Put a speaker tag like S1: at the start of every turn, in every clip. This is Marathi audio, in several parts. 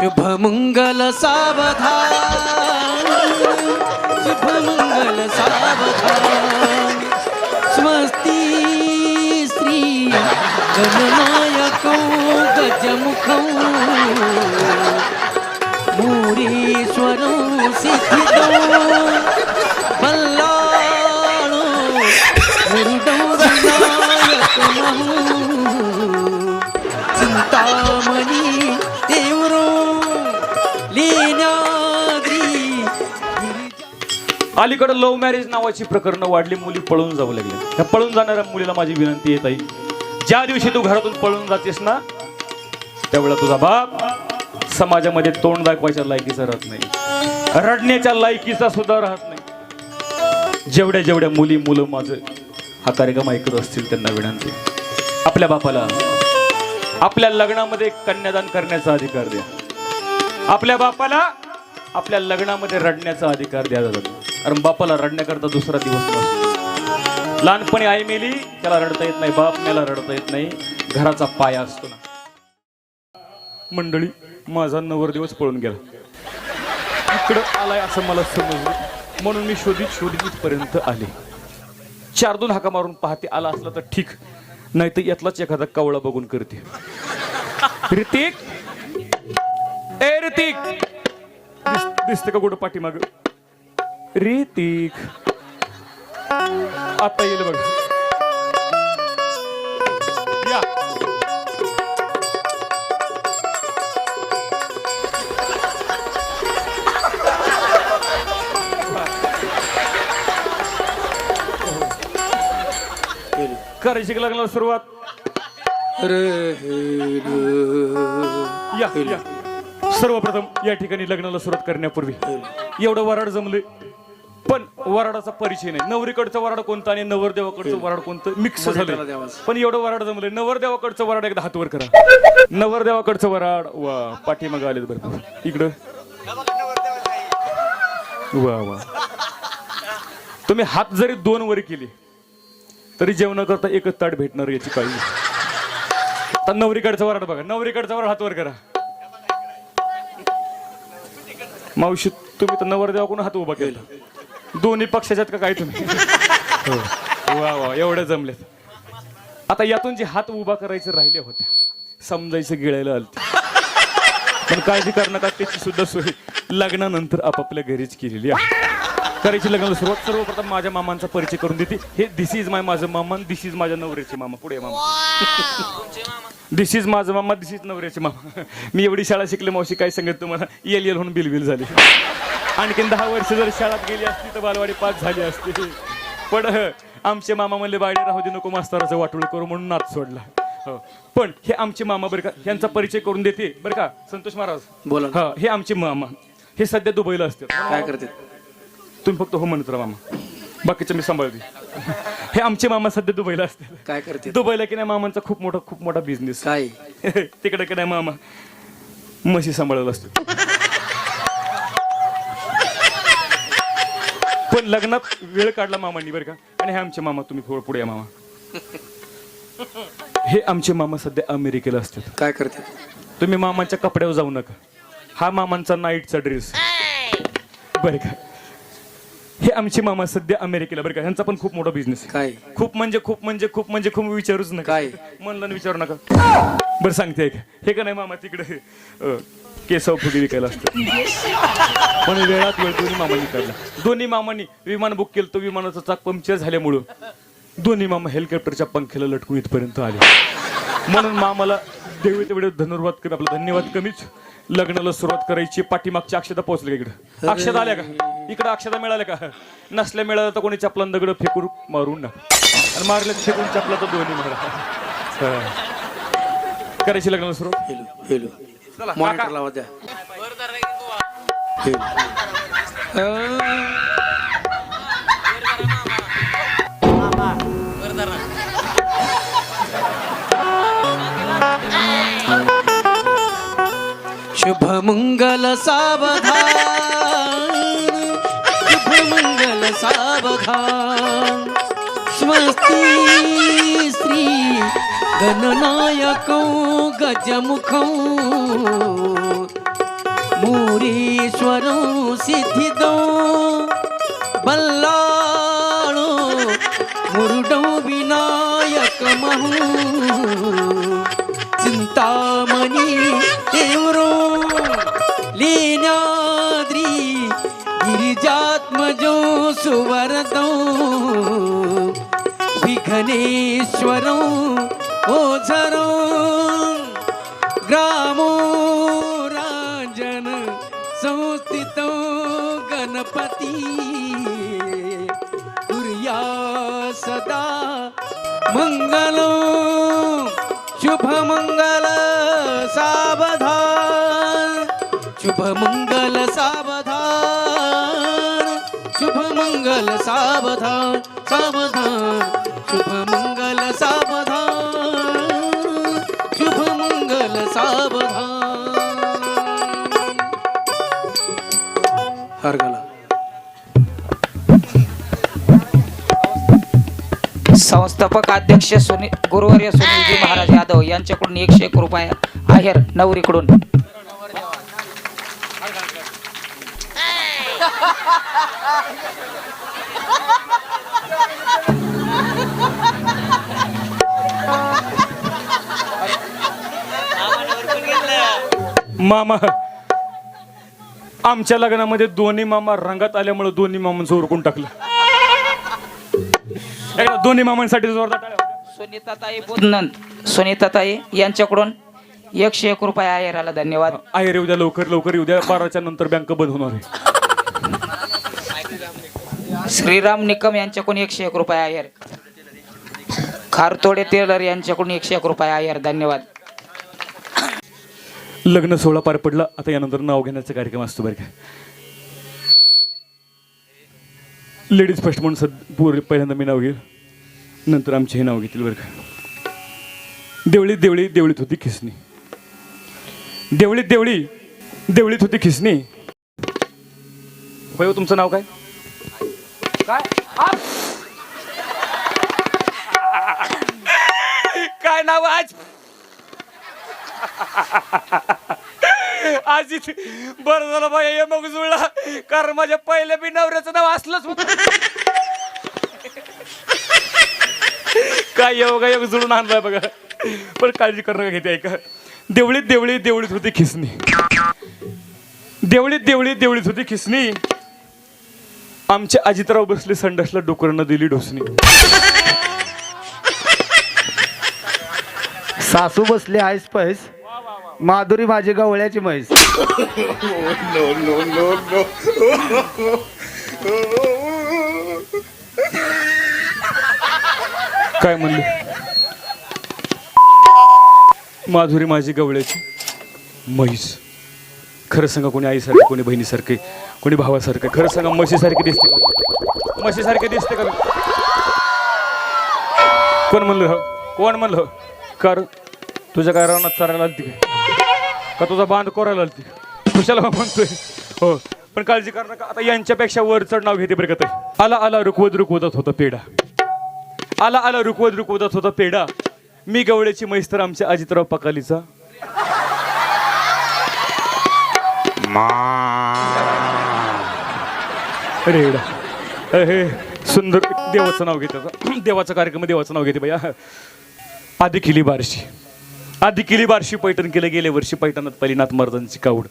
S1: शुभमंगल सावधान। शुभमंगल सावधान। स्वस्ती श्री गणनायको गजमुखौ। मूरीश्वरो सिद्ध
S2: अलीकडे लव्ह मॅरेज नावाची प्रकरणं वाढली मुली पळून जाऊ लागल्या त्या पळून जाणाऱ्या मुलीला माझी विनंती येत आहे ज्या दिवशी तू घरातून पळून जातेस ना त्यावेळेला तुझा बाप समाजामध्ये तोंड दाखवायच्या लायकीचा राहत नाही. रडण्याच्या लायकीचा सुद्धा राहत नाही. जेवढ्या जेवढ्या मुली मुलं माझं हा कार्यक्रम ऐकत असतील त्यांना विनंती आपल्या बापाला आपल्या लग्नामध्ये कन्यादान करण्याचा अधिकार द्या. आपल्या बापाला आपल्या लग्नामध्ये रडण्याचा अधिकार द्यायला जातो कारण बापाला रडण्याकरता दुसरा दिवस नसतो. लहानपणी आई मेली त्याला रडता येत नाही. बाप मेला रडता येत नाही. घराचा पाया असतो ना. मंडळी माझा नवरदिवस पळून गेला. इकडं आलाय असं मला समजलं. म्हणून मी शोधित शोधित इथपर्यंत आले. चार दोन हाका मारून पाहते आला असला तर ठीक. नाही तर यातलाच एखादा कवळा बघून करते. ऋतिक! ए ऋतिक! दिसते का कुठं पाठीमाग? ऋतिक आता येईल बघ. या. करायची लग्नाला सुरुवात? या या. सर्वप्रथम या ठिकाणी लग्नाला सुरुवात करण्यापूर्वी एवढं वराड जमले. पण वराडाचा परिचय नाही. नवरीकडचं वराड कोणतं आणि नवरदेवाकडचं वराड कोणतं मिक्स झालं पण एवढं वराड जमले. नवरदेवाकडचं वराड एकदा हातवर करा. नवरदेवाकडचं वराड वा पाठीमागं आलेत बरं इकडं. वा वा. तुम्ही हात जरी दोन वर केले तरी जेवण करता एकच ताट भेटणार याची काळजी. आता नवरीकडचं वराड बघा. नवरीकडचं वराड हातवर करा. मावशी तुम्ही तर नवरदेवा कोण हात उभा केला. दोन्ही पक्षाच्यात का काय तुम्ही? हो. वा वा एवढ्या जमल्यात आता यातून जे हात उभा करायचे राहिले होत्या समजायचं गिळायला आलते. पण काळजी करू नका त्याची सुद्धा सोय. लग्नानंतर आपापल्या घरीच केलेली आहे. करायची लग्नाला सुरुवात सर्वप्रथम माझ्या मामांचा परिचय करून देते. हे दिस इज माय माझं मामा दिस इज माझ्या नवऱ्याचे मामा. पुढे मामा. दिस इज माझं मामा दिस इज नवऱ्याचे मामा. मी एवढी शाळा शिकले मावशी काय सांगत तुम्हाला? येल येल म्हणून बिलबिल झाली. आणखीन दहा वर्ष जर शाळात गेली असती तर बालवाडी पास झाली असती. पण ह, आमचे मामा म्हणले बाडी राहू दे नको मास्तराचं वाटोळ करू म्हणून नाच सोडला. हो. पण हे आमचे मामा बरं का यांचा परिचय करून देते. बरं का संतोष महाराज?
S1: बोला.
S2: हा हे आमचे मामा. हे सध्या दुबईला असतात.
S1: काय करते
S2: तुम्ही फक्त हो म्हणत राहा मामा. बाकीचं मी सांभाळते. हे आमचे मामा सध्या दुबईला असतात.
S1: काय करते
S2: दुबईला की नाही मामांचा खूप मोठा खूप मोठा बिझनेस
S1: काय?
S2: तिकडे की नाही मामा म्हशी सांभाळत असतो पण लग्नात वेळ काढला मामांनी बरं का? आणि हे आमचे मामा तुम्ही थोडं पुढे या मामा. हे आमचे मामा सध्या अमेरिकेला असतात.
S1: काय करते
S2: तुम्ही मामांच्या कपड्यावर जाऊ नका. हा मामांचा नाईटचा ड्रेस बरं का? हे आमचे मामा सध्या अमेरिकेला बरं का ह्यांचा पण खूप मोठा बिझनेस आहे.
S1: काय?
S2: खूप म्हणजे खूप म्हणजे खूप म्हणजे खूप विचारूच नका.
S1: काय?
S2: म्हणलं ना विचारू नका. बरं सांगते ऐका हे का नाही मामा तिकडे अं, केसाव फुगे विकायला असतं. पण वेळात वेळ दोन्ही मामांनी काढला. दोन्ही मामांनी विमान बुक केलं तर विमानाचं चाक पंक्चर झाल्यामुळं दोन्ही मामा हेलिकॉप्टरच्या पंख्याला लटकून इथपर्यंत आले. म्हणून मामाला देवी तेवढे धन्यवाद कमी आपला धन्यवाद कमीच. लग्नाला सुरुवात करायची पाठीमागची अक्षता पोहोचली का इकडं? अक्षता आल्या का? इकडं अक्षता मिळाल्या का? नसल्या मिळाल्या तर कोणी चपलान दगड फेकून मारून ना आणि मारले तर फेकून चपला तर दोन्ही मारा. करायची लग्नाला सुरुवात?
S1: Hello hello.
S2: चला,
S1: मंगल सावधान शुभ मंगल सावधान। स्वस्ति श्री गणनायकौ गजमुखौ मूरीश्वरौ सिद्धिदौ बल्लाणो मुरुडौ विनायकमहू। करू ओझरो ग्रामो राजन संस्थितो गणपती दुर्या सदा मङ्गलो शुभमङ्गल सावधान शुभमङ्गल सावधान शुभमङ्गल सावधान सावधान शुभमङ्गल सावधान सावधान.
S3: संस्थापक अध्यक्ष सुनील गुरुवर्य सुनीलजी महाराज यादव यांच्याकडून एकशे एक रुपये आहेर नवरीकडून.
S2: मामा. आमच्या लग्नामध्ये दोन्ही मामा रंगात आल्यामुळे दोन्ही मामांचं उरकून टाकलं. एकदा दोन्ही मामांसाठी जोरदार टाळ्या.
S3: सुनीताताई बुदनंद सुनीताताई यांच्याकडून एकशे एक रुपये आहेराला धन्यवाद.
S2: आहे रे उद्या लवकर लवकर येऊ द्या. बाराच्या नंतर बँक बंद होणार आहे.
S3: श्रीराम निकम यांच्याकडून एकशे एक रुपये आहेर खारतोडे टेलर यांच्याकडून एकशे एक रुपये आहेर धन्यवाद.
S2: लग्न सोहळा पार पडला. आता यानंतर नाव घेण्याचा कार्यक्रम असतो बरं का. लेडीज फर्स्ट म्हणून सद पूर्वी पहिल्यांदा मी नाव घेईल. नंतर आमचे हे नाव घेतील बरं का. देवळीत देवळी देवळीत होती खिसणी. देवळीत देवळी देवळीत होती खिसणी. होय हो, तुमचं नाव काय? काय? काय नाव आज? आज बर बरं झालं बाई हे मग जुळला. कारण माझ्या पहिल्या बी नवऱ्याचं नाव असलंच होतं. काय योग योग जुळून आणलाय बघा. पण काळजी करणं घेते ऐका. देवळीत देवळी देवळीत होती खिसणी. देवळीत देवळी देवळीत होती खिसणी. आमच्या अजितराव बसले संडासला डोकरांना दिली ढोसणी.
S4: सासू बसले आयस पैस. माधुरी माझी गवळ्याची म्हैस.
S2: काय म्हणले? माधुरी माझी गवळ्याची म्हैस. खरं सांगा कोणी आईसारखे कोणी बहिणीसारखे कोणी भावासारखे खरं सांगा म्हशीसारखे दिसते का? म्हशीसारखे दिसते का? कोण म्हणलं हो? कोण म्हणलं हो? कर तुझ्या काय रानात चारायला आलती काय? का तुझा बांध कोरायला आलती? कुशाला म्हणतोय? हो. पण काळजी कर नका. आता यांच्यापेक्षा वर चढ नाव घेते बरं का. आला आला रुकवत रुकवत होता पेढा. आला आला रुकवत रुकवत होता पेढा. मी गवळ्याची म्हैस तर आमच्या अजितराव पकालीचा. रेडा हे सुंदर देवाचं नाव घेते. देवाचा कार्यक्रम देवाचं नाव घेते भैया आधी केली बारशी. आधी केली बारशी पैठण केलं गेल्या वर्षी पैठणात पहिली नाथ महाराजांची कावड.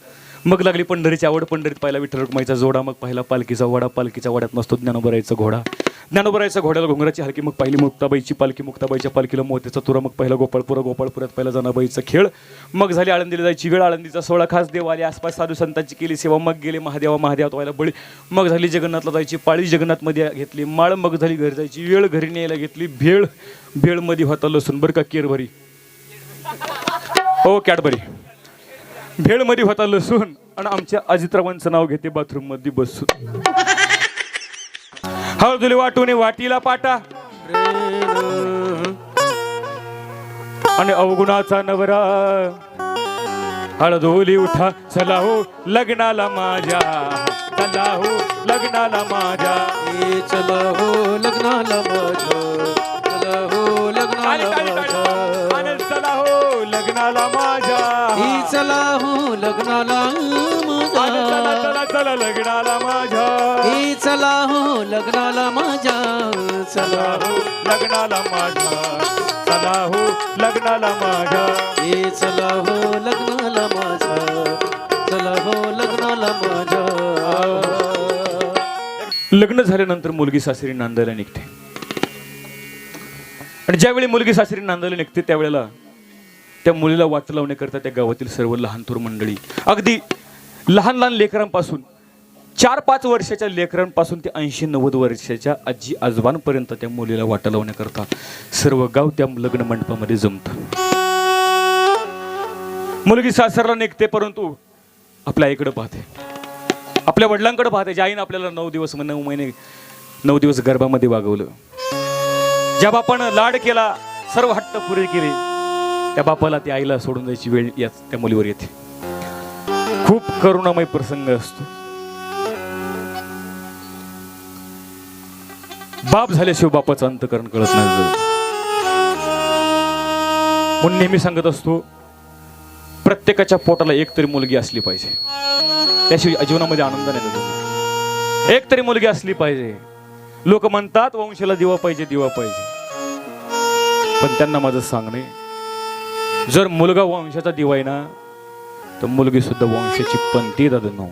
S2: मग लागली पंढरीची आवड पंढरीत पहिला विठ्ठल रुक्माईचा जोडा मग पहिला पालखीचा वडा. पालखीच्या वड्यात नसतो ज्ञानोबरायचा घोडा. ज्ञानोबरायचा घोड्याला घोंगराची हलकी मग पहिली मुक्ताबाईची पालखी. मुक्ताबाईच्या पालखीला मोत्याचा तुरा मग पहिला गोपाळपुरा. गोपाळपुरात पहिला जनाबाईचा खेळ. मग झाली आळंदीला जायची वेळ. आळंदीचा सोळा खास देव आले. आसपास साधू संतांची केली सेवा. मग गेले महादेवा. महादेवात व्हायला बळी. मग झाली जगन्नाथला जायची पाळी. जगन्नाथमध्ये घेतली माळ. मग झाली घरी जायची वेळ. घरी न्यायला घेतली भेळ. भेळमध्ये होता लसूण. बरं का केरभरी. हो कॅडबरी. भेळमध्ये होता लसूण आणि आमच्या अजितरावांचं नाव घेते बाथरूममध्ये बसून. हळदुली वाटून वाटीला पाटा. आणि अवगुणाचा नवरा. हळदोली उठा चला हो लग्नाला माझ्या. चला हो लग्नाला माझ्या.
S1: चला हो लग्नाला माझ्या. चला हो लग्नाला. माझ्या.
S2: लग्नाला माझ्या.
S1: ही चला हो लग्नाला
S2: चला
S1: माझ्या
S2: चला चला लग्नाला माझ्या.
S1: हे चला हो लग्नाला माझ्या.
S2: चला
S1: चला
S2: हो लग्नाला माझ्या. चला हो लग्नाला माझ्या.
S1: हे चला हो लग्नाला माझ्या. चला हो लग्नाला माझ्या.
S2: लग्न झाल्यानंतर मुलगी सासरी नांदायला निघते. आणि ज्यावेळी मुलगी सासरी नांदायला निघते त्यावेळेला त्या मुलीला वाट लावण्याकरता त्या गावातील सर्व लहान थोर मंडळी. अगदी लहान लहान लेकरांपासून चार पाच वर्षाच्या लेकरांपासून ते ऐंशी नव्वद वर्षाच्या आजी आजोबांपर्यंत त्या मुलीला वाट लावण्याकरता सर्व गाव त्या लग्न मंडपामध्ये जमतं. मुलगी सासरला निघते परंतु आपल्या आईकडे पाहते. आपल्या वडिलांकडे पाहते. ज्या आईनं आपल्याला नऊ दिवस नऊ महिने नऊ दिवस गर्भामध्ये वागवलं. ज्या बापानं लाड केला सर्व हट्ट पुरे केले. त्या बापाला त्या आईला सोडून जायची वेळ या त्या मुलीवर येते. खूप करुणामय प्रसंग असतो. बाप झाल्याशिवाय बापाचं अंतकरण कळत नाही. म्हणून नेहमी सांगत असतो प्रत्येकाच्या पोटाला एक तरी मुलगी असली पाहिजे. त्याशिवाय जीवनामध्ये आनंद नाही एक तरी मुलगी असली पाहिजे. लोक म्हणतात वंशाला दिवा पाहिजे दिवा पाहिजे. पण त्यांना माझं सांगणे जर मुलगा वंशाचा दिवा आहे ना तर मुलगी सुद्धा वंशाची पंथी दादनो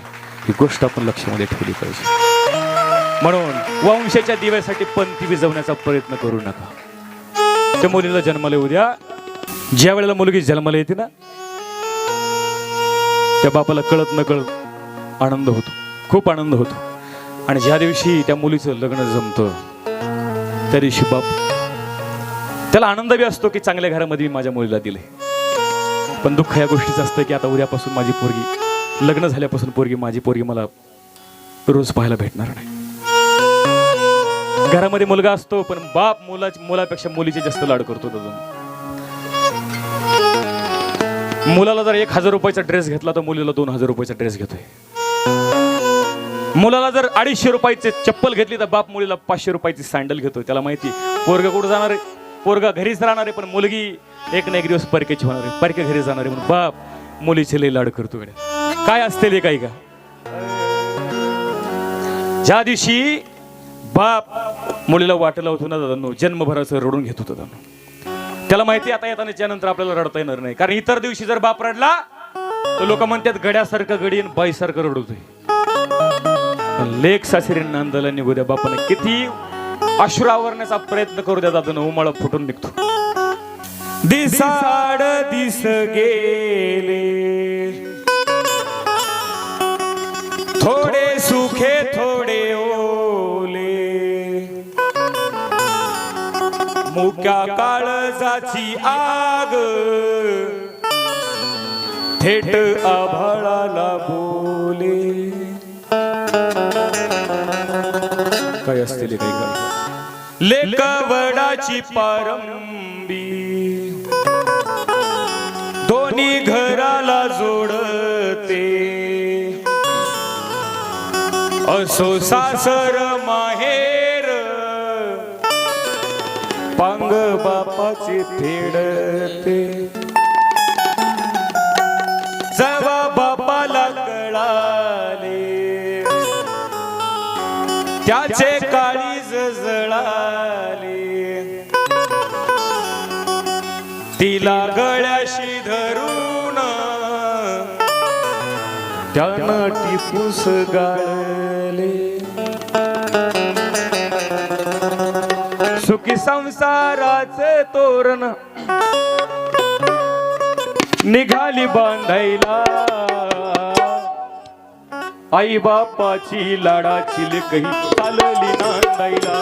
S2: ही गोष्ट आपण लक्षामध्ये ठेवली पाहिजे. म्हणून वंशाच्या दिव्यासाठी पंथी विजवण्याचा प्रयत्न करू नका. त्या मुलीला जन्मले उद्या द्या. ज्या वेळेला मुलगी जन्माला येते ना त्या बापाला कळत न कळत आनंद होतो. खूप आनंद होतो. आणि ज्या दिवशी त्या मुलीचं लग्न जमतं त्या दिवशी बाप त्याला आनंद बी असतो की चांगल्या घरामध्ये मी माझ्या मुलीला दिले पण दुःख या गोष्टीचं असतं की आता उद्यापासून माझी पोरगी लग्न झाल्यापासून पोरगी माझी पोरगी मला रोज पाहायला भेटणार नाही. घरामध्ये मुलगा असतो पण बाप मुलाची मुलापेक्षा मुलीचे जास्त लाड करतो अजून मुलाला जर एक हजार रुपयाचा ड्रेस घेतला तर मुलीला दोन हजार रुपयाचा ड्रेस घेतोय. मुलाला जर अडीचशे रुपयाचे चप्पल घेतली तर बाप मुलीला पाचशे रुपयाची सँडल घेतोय. त्याला माहिती पोरगा कुठं जाणार आहे? पोरगा घरीच राहणार आहे पण मुलगी एक ना एक दिवस परकेची होणार आहे परके घरी जाणार आहे म्हणून. बाप मुलीचे लई लाड करतो गड्या. काय असते ले काही का? ज्या दिवशी बाप मुलीला वाटलं होतं ना दादा जन्मभराचं रडून घेत होता दादा त्याला माहिती आता येताना त्यानंतर आपल्याला रडता येणार नाही. कारण इतर दिवशी जर बाप रडला तर लोक म्हणतात गड्यासारखं गडी आणि बाईसारखं रडवतोय लेख सासरी नांदाला निघू द्या बापाने किती अश्रू आवरण्याचा प्रयत्न करू द्या दादा उमाळा फुटून निघतो. दिसाड दिस गेले. थोडे सुखे थोडे ओले. मुक्या काळजाची आग. थेट आभाळाला बोले. काय असतील लेकवडाची पारंबी असो सासर माहेर. पांग बापाचे फेडते जवा बापाला कळाले. त्याचे काळीज जळाले. तिला गळ्याशी धरून त्यानं टिपूस गाळले. सुखी संसाराचे तोरण निघाली बांधायला. आई बापाची लाडाची लेकही चालली नांदायला.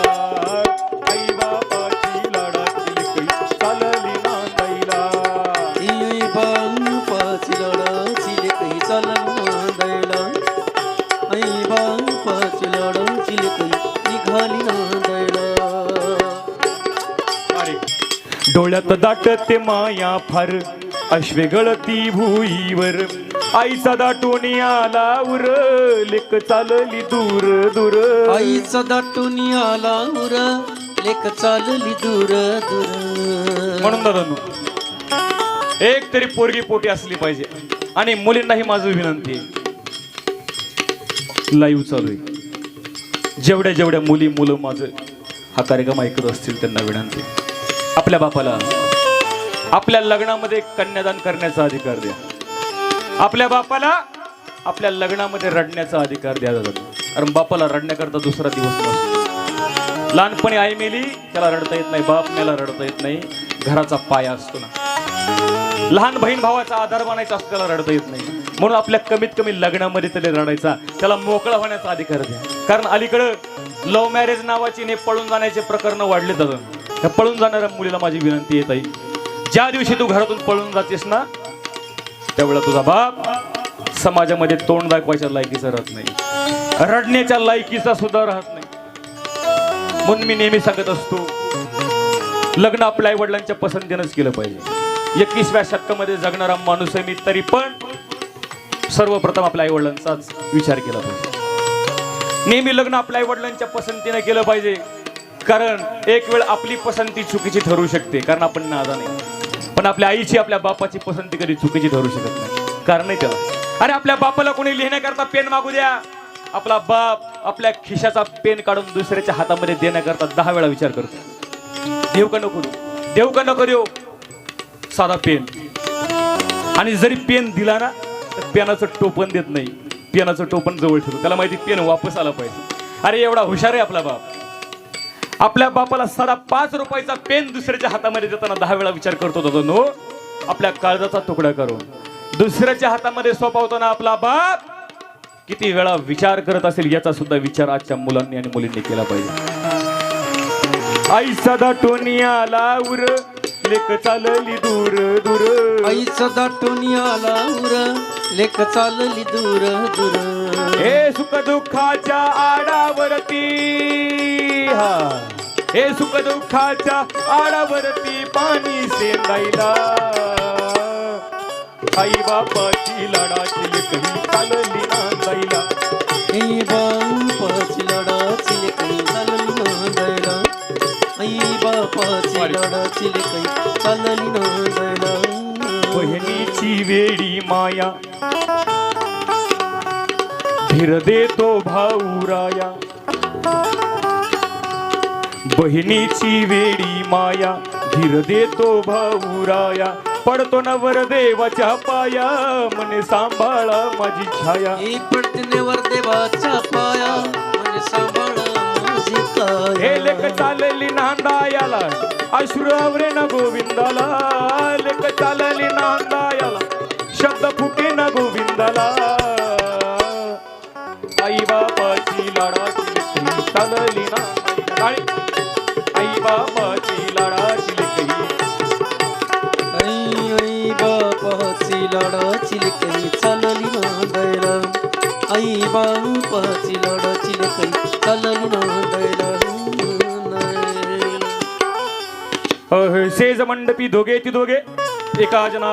S2: डोळ्यात दाटते माया फार. अश्वे गळती भुईवर. आईचा दाटून आला उर. लेक चालली दूर दूर.
S1: आईचा दाटून आला उर. लेक चालली दूर दूर.
S2: म्हणून दादांनो एक तरी पोरगी पोटी असली पाहिजे. आणि मुलींनाही माझं विनंती आहे. लाईव्ह चालू आहे. जेवढ्या जेवढ्या मुली मुलं माझं हा कार्यक्रम ऐकत असतील त्यांना विनंती आपल्या बापाला. आपल्या लग्नामध्ये कन्यादान करण्याचा अधिकार द्या. आपल्या बापाला आपल्या लग्नामध्ये रडण्याचा अधिकार द्या जातो कारण बापाला रडण्याकरता दुसरा दिवस नसतो. लहानपणी आई मेली त्याला रडता येत नाही. बाप मेला रडता येत नाही. घराचा पाया असतो ना. लहान बहीण भावाचा आधार बनायचा असतो त्याला रडता येत नाही. म्हणून आपल्या कमीत कमी लग्नामध्ये त्याला रडायचा. त्याला मोकळा होण्याचा अधिकार द्या. कारण अलीकडं लव्ह मॅरेज नावाची ने पळून जाण्याचे प्रकरण वाढले जातात त्या पळून जाणाऱ्या मुलीला माझी विनंती येत आहे ज्या दिवशी तू घरातून पळून जातेस ना त्यावेळेला तुझा बाप समाजामध्ये तोंड दाखवायच्या लायकीचा राहत नाही. रडण्याच्या लायकीचा सुद्धा राहत नाही. म्हणून मी नेहमी सांगत असतो लग्न आपल्या आई वडिलांच्या पसंतीनंच केलं पाहिजे. एकवीसव्या शतकामध्ये जगणारा माणूस आहे मी तरी पण सर्वप्रथम आपल्या आई वडिलांचाच विचार केला पाहिजे. नेहमी लग्न आपल्या आई वडिलांच्या पसंतीने केलं पाहिजे. कारण एक वेळ आपली पसंती चुकीची ठरू शकते कारण आपण नादा नाही पण आपल्या आईची आपल्या बापाची पसंती कधी चुकीची ठरू शकत नाही. कारण नाही त्याला. अरे आपल्या बापाला कोणी लिहिण्याकरता पेन मागू द्या. आपला बाप आपल्या खिशाचा पेन काढून दुसऱ्याच्या हातामध्ये देण्याकरता दहा वेळा विचार करतो. देव का नको देव का नको देऊ? साधा पेन. आणि जरी पेन दिला ना तर पेनाचं टोपण देत नाही. पेनाचं टोपण जवळ ठेवतो. त्याला माहिती पेन वापस आला पाहिजे. अरे एवढा हुशार आहे आपला बाप. आपल्या बापाला साधा पाच रुपयाचा पेन दुसऱ्याच्या हातामध्ये देताना दहा वेळा विचार करतो दादा नो आपल्या काळजाचा तुकडा करून दुसऱ्याच्या हातामध्ये सोपवताना आपला बाप किती वेळा विचार करत असेल याचा सुद्धा विचार आजच्या मुलांनी आणि मुलींनी केला पाहिजे. आई सदा टोनियाला उर लेक चालली दूर दूर.
S1: आईचा दाटून आला उर लेख चालली दूर दूर.
S2: हे सुख दुःखाच्या आडावरती हा. हे सुख दुःखाच्या आडावरती पाणी सेंदायला आई बापाची लाडाची लेकही चालली नांदायला.
S1: आई बापाची लढाची लेकई चालली नांदायला. आई बापाची लढाची लेकई चालली नांदायला.
S2: बहिणीची वेडी माया. धीर देतो भाऊराया बहिणीची वेडी माया धीर देतो भाऊराया. पडतो नवर देवाच्या पाया मने सांभाळा माझी छाया.
S1: ही पडतीनेवर देवाच्या पाया आणि सांभाळ माझी
S2: हे लेख चालली नांदायाला अश्रू आवरे ना गोविंदाला. लेख चालली नांदायाला शब्द फुटे ना गोविंदाला. आई बापाची लाडाची चालली ना काळी. आई बापाची लाडाची लेकरी
S1: आई आई बापाची लाडाची लेकई चालली नांदायला आई बापाची लाडाची लेकई चालली नांदायला नांदायला.
S2: अह, सेज मंडपी दोघे ती दोघे एका जना